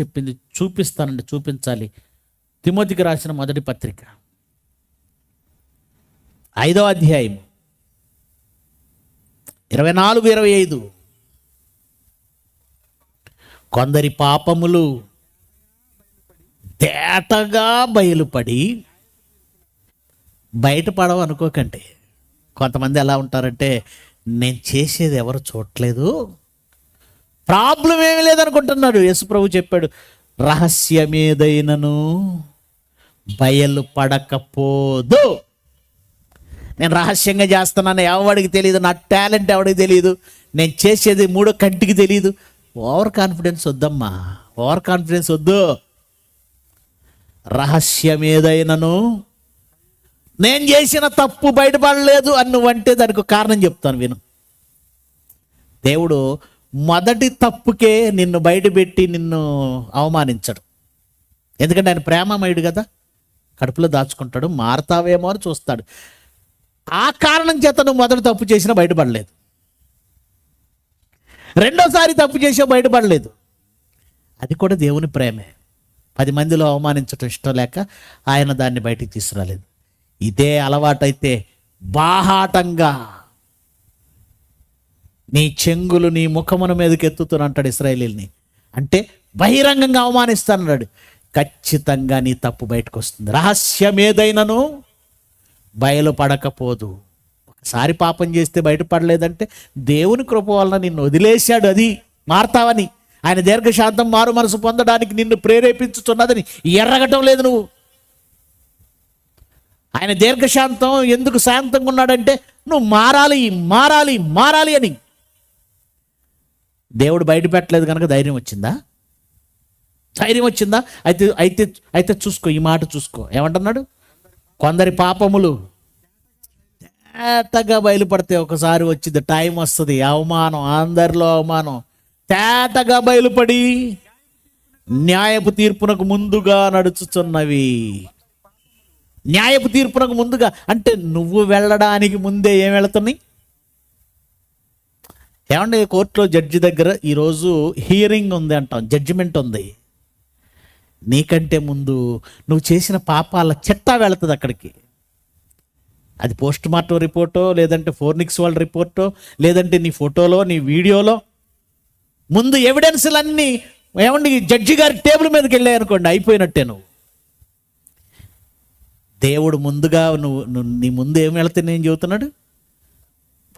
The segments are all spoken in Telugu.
చెప్పింది చూపిస్తానండి చూపించాలి. తిమోతికి రాసిన మొదటి పత్రిక. ఐదో అధ్యాయం. ఇరవై నాలుగు ఇరవై ఐదు. కొందరి పాపములు తేటగా బయలుపడి బయటపడవు అనుకోకండి. కొంతమంది ఎలా ఉంటారంటే నేను చేసేది ఎవరు చూడట్లేదు. ప్రాబ్లం ఏమీ లేదనుకుంటున్నాడు. యేసుప్రభు చెప్పాడు రహస్యమేదైనను బయలు పడకపోదు నేను రహస్యంగా చేస్తున్నాను ఎవడికి తెలియదు నా టాలెంట్ ఎవడికి తెలియదు నేను చేసేది మూడో కంటికి తెలియదు. ఓవర్ కాన్ఫిడెన్స్ వద్దమ్మా ఓవర్ కాన్ఫిడెన్స్ వద్దు. రహస్యం ఏదైనాను నేను చేసిన తప్పు బయటపడలేదు అని నువ్వంటే దానికి కారణం చెప్తాను విను. దేవుడు మొదటి తప్పుకే నిన్ను బయటపెట్టి నిన్ను అవమానించడు. ఎందుకంటే ఆయన ప్రేమమయుడు కదా. కడుపులో దాచుకుంటాడు మారతావేమో అని చూస్తాడు. ఆ కారణం చేత నువ్వు మొదటి తప్పు చేసినా బయటపడలేదు. రెండోసారి తప్పు చేసా బయటపడలేదు. అది కూడా దేవుని ప్రేమే. పది మందిలో అవమానించటం ఇష్టం లేక ఆయన దాన్ని బయటికి తీసుకురాలేదు. ఇదే అలవాటైతే బాహాటంగా నీ చెంగులు నీ ముఖమున మీదకి ఎత్తుతున్నా అంటాడు ఇస్రాయేలీల్ని. అంటే బహిరంగంగా అవమానిస్తానన్నాడు. ఖచ్చితంగా నీ తప్పు బయటకు వస్తుంది రహస్యం ఏదైనను బయలుపడకపోదు. ఒకసారి పాపం చేస్తే బయటపడలేదంటే దేవుని కృప వలన నిన్ను వదిలేశాడు అది. మారతావని. ఆయన దీర్ఘశాంతం మారు మనసు పొందడానికి నిన్ను ప్రేరేపించుతున్నదని. ఎర్రగటం లేదు నువ్వు. ఆయన దీర్ఘశాంతం ఎందుకు శాంతంగా ఉన్నాడంటే నువ్వు మారాలి మారాలి మారాలి అని. దేవుడు బయట పెట్టలేదు కనుక ధైర్యం వచ్చిందా? ధైర్యం వచ్చిందా? అయితే అయితే అయితే చూసుకో ఈ మాట చూసుకో. ఏమంటున్నాడు? కొందరి పాపములు తేటగా బయలుపడితే ఒకసారి వచ్చింది. టైం వస్తుంది. అవమానం అందరిలో అవమానం. తేటగా బయలుపడి న్యాయపు తీర్పునకు ముందుగా నడుచుచున్నవి. న్యాయపు తీర్పునకు ముందుగా అంటే నువ్వు వెళ్ళడానికి ముందే ఏం వెళుతున్నాయి? ఏమంటే కోర్టులో జడ్జి దగ్గర ఈరోజు హియరింగ్ ఉంది అంటాం జడ్జిమెంట్ ఉంది. నీకంటే ముందు నువ్వు చేసిన పాపాల చెత్తా వెళుతుంది అక్కడికి. అది పోస్ట్ మార్టం రిపోర్టో లేదంటే ఫోర్నిక్స్ వాళ్ళ రిపోర్టో లేదంటే నీ ఫోటోలో నీ వీడియోలో. ముందు ఎవిడెన్స్లన్నీ ఏమండి జడ్జి గారి టేబుల్ మీదకి వెళ్ళాయనుకోండి అయిపోయినట్టే నువ్వు. దేవుడు ముందుగా నువ్వు నువ్వు నీ ముందు ఏం వెళితే నేను చెబుతున్నాడు?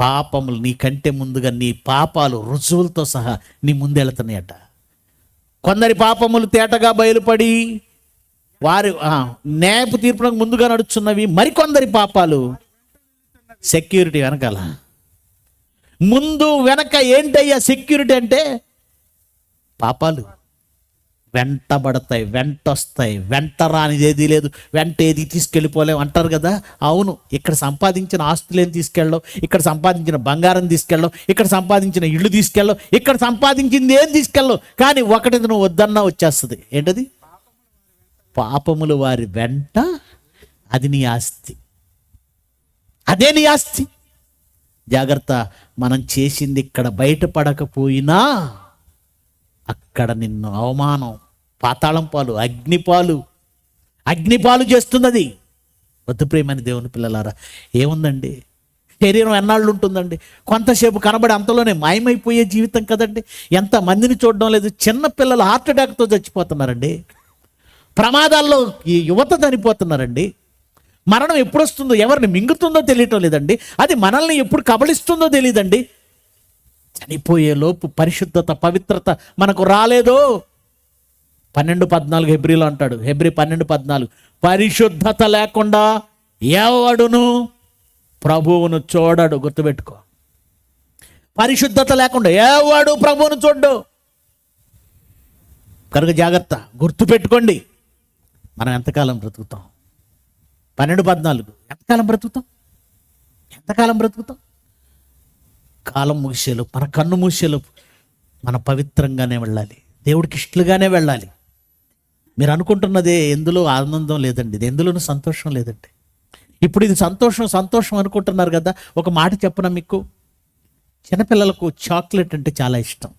పాపములు నీకంటే ముందుగా నీ పాపాలు రుజువులతో సహా నీ ముందెళుతున్నాయట కొందరి పాపములు తేటగా బయలుపడి వారి ఆ, న్యాయపు తీర్పునకు ముందుగా నడుచున్నవి మరికొందరి పాపాలు. సెక్యూరిటీ వెనకాల. ముందు వెనక ఏంటయ్యా సెక్యూరిటీ అంటే? పాపాలు. వెంటబడతాయి వెంట వస్తాయి వెంట రానిది ఏది లేదు. వెంట ఏది తీసుకెళ్ళిపోలేం అంటారు కదా? అవును ఇక్కడ సంపాదించిన ఆస్తులు ఏం తీసుకెళ్ళవు? ఇక్కడ సంపాదించిన బంగారం తీసుకెళ్ళవు? ఇక్కడ సంపాదించిన ఇల్లు తీసుకెళ్ళవు? ఇక్కడ సంపాదించింది ఏం తీసుకెళ్ళవు? కానీ ఒకటి నువ్వు వద్దన్నా వచ్చేస్తుంది. ఏంటది? పాపములు వారి వెంట అది నీ ఆస్తి. అదే నీ ఆస్తి. జాగ్రత్త మనం చేసింది ఇక్కడ బయటపడకపోయినా అక్కడ నిన్ను అవమానం పాతాళం పాలు అగ్నిపాలు అగ్నిపాలు చేస్తున్నది. వద్దు ప్రేమని దేవుని పిల్లలారా ఏముందండి? శరీరం ఎన్నాళ్ళు ఉంటుందండి? కొంతసేపు కనబడి అంతలోనే మాయమైపోయే జీవితం కదండి? ఎంత మందిని చూడడం లేదు చిన్న పిల్లలు హార్ట్ అటాక్తో చచ్చిపోతున్నారండి. ప్రమాదాల్లో ఈ యువత చనిపోతున్నారండి. మరణం ఎప్పుడు వస్తుందో ఎవరిని మింగుతుందో తెలియటం లేదండి. అది మనల్ని ఎప్పుడు కబలిస్తుందో తెలియదండి. చనిపోయే లోపు పరిశుద్ధత పవిత్రత మనకు రాలేదో? పన్నెండు పద్నాలుగు హెబ్రిలో అంటాడు. హెబ్రి పన్నెండు పద్నాలుగు. పరిశుద్ధత లేకుండా ఎవడును? ప్రభువును చూడడు. గుర్తుపెట్టుకో. పరిశుద్ధత లేకుండా ఎవడు ప్రభువును చూడ్డు? కనుక జాగ్రత్త. గుర్తుపెట్టుకోండి. మనం ఎంతకాలం బ్రతుకుతాం? పన్నెండు పద్నాలుగు. ఎంతకాలం బ్రతుకుతాం? ఎంతకాలం బ్రతుకుతాం? కాలం ముగిసేలోపు మన కన్ను మూసేలోపు మన పవిత్రంగానే వెళ్ళాలి. దేవుడికి ఇష్టలుగానే వెళ్ళాలి. మీరు అనుకుంటున్నదే ఎందులో ఆనందం లేదండి ఇది ఎందులోనూ సంతోషం లేదండి. ఇప్పుడు ఇది సంతోషం సంతోషం అనుకుంటున్నారు కదా ఒక మాట చెప్పనా మీకు? చిన్నపిల్లలకు చాక్లెట్ అంటే చాలా ఇష్టం.